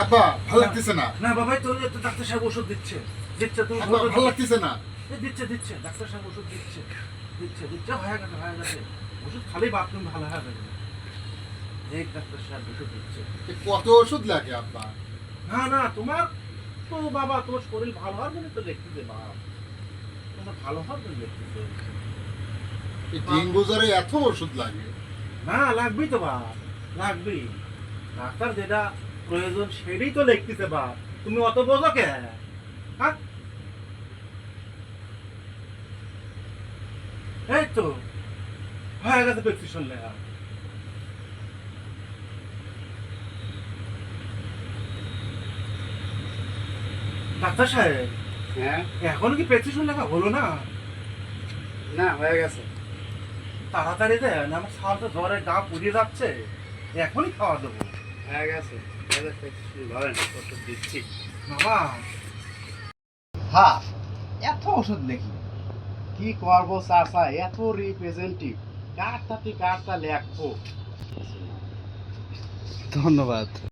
আব্বা ভালো লাগতেছে না। না বাবাই তো তো ডাক্তার সাহেব ওষুধ দিচ্ছে। দিচ্ছে আব্বা ভালো লাগতেছে না। দিচ্ছে দিচ্ছে ডাক্তার সাহেব ওষুধ দিচ্ছে দিচ্ছে দিচ্ছে হয়ে গেছে হয়ে গেছে। ওষুধ খালি বাথরুম ভালো হয়ে গেছে। এই ডাক্তার সাহেব ওষুধ দিচ্ছে। কত ওষুধ লাগে আব্বা না না তোমার তো বাবা তোমার শরীর ভালো হওয়ার জন্য তো লিখতেছে বাবা। তোমার ভালো হওয়ার জন্য লিখতেছে এই ডেঙ্গু জ্বরে এত ওষুধ লাগে। না লাগবেই তো বা লাগবেই। ডাক্তার যেটা প্রয়োজন সেটাই তো লিখতেছে বা তুমি অত বোঝো কে? হ্যাঁ এই তো হয়ে গেছে প্রেসক্রিপশন লেখা ডাক্তার সাহেব হ্যাঁ? এখন কি প্রেসক্রিপশন লেখা হলো না? না হয়ে গেছে। তাড়াতাড়ি দেন আমার সালটা জ্বরে গা পুড়িয়ে যাচ্ছে। এখনই খাওয়া দেবো। হয়ে গেছে। ধরেন ওষুধ দিচ্ছি। বাবা। হ্যাঁ এত ওষুধ লিখি কি করব চাষা এত রিপ্রেজেন্টেটিভ কারটা তুই কারটা লেখবো? ধন্যবাদ।